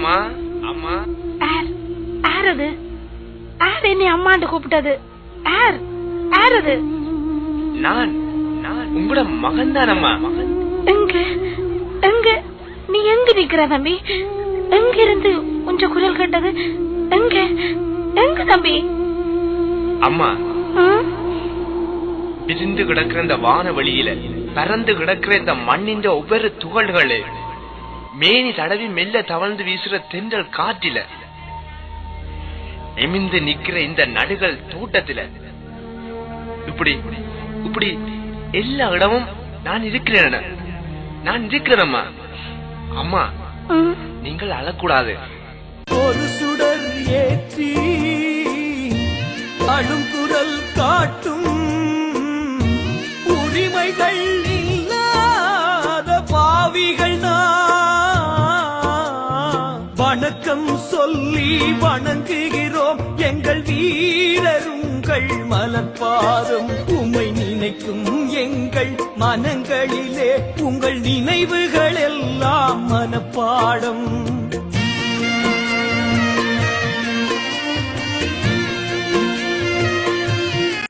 அம்மா அம்மா. யார்? யார் அது? யார் என்னை அம்மாண்டு கூப்பிட்டது? யார்? யார் அது? நான் நான். உங்களோட மகன் தானம்மா மகன் எங்க? எங்க? நீ எங்க நிக்கிற தம்பி? எங்க இருந்து உஞ்ச குரல் கேட்டது? எங்க? எங்க தம்பி? அம்மா. ம்? விரிந்து கிடக்கிற இந்த வானவெளியில பறந்து கிடக்கிற இந்த மண்ணின் ஒவ்வொரு துகள்களு மேனி தடவி மெல்ல தவழ்ந்து வீசுற தென்றல் காற்றில நிமிந்து நிக்கிற இந்த நடுகள் தோட்டத்தில. இப்படி இப்படி எல்லா இடமும் நான் இருக்கிறேன். நான் இருக்கிறேன் அம்மா நீங்கள் அழக்கூடாது. ஒரு சுடர் ஏற்றி அழுங்குரல் காட்டும் வணக்கம் சொல்லி வணங்குகிறோம். எங்கள் வீரருங்கள் மலர்பாதம் உமை நினைக்கும் எங்கள் மனங்களிலே உங்கள் நினைவுகள் எல்லாம் மனப்பாடம்.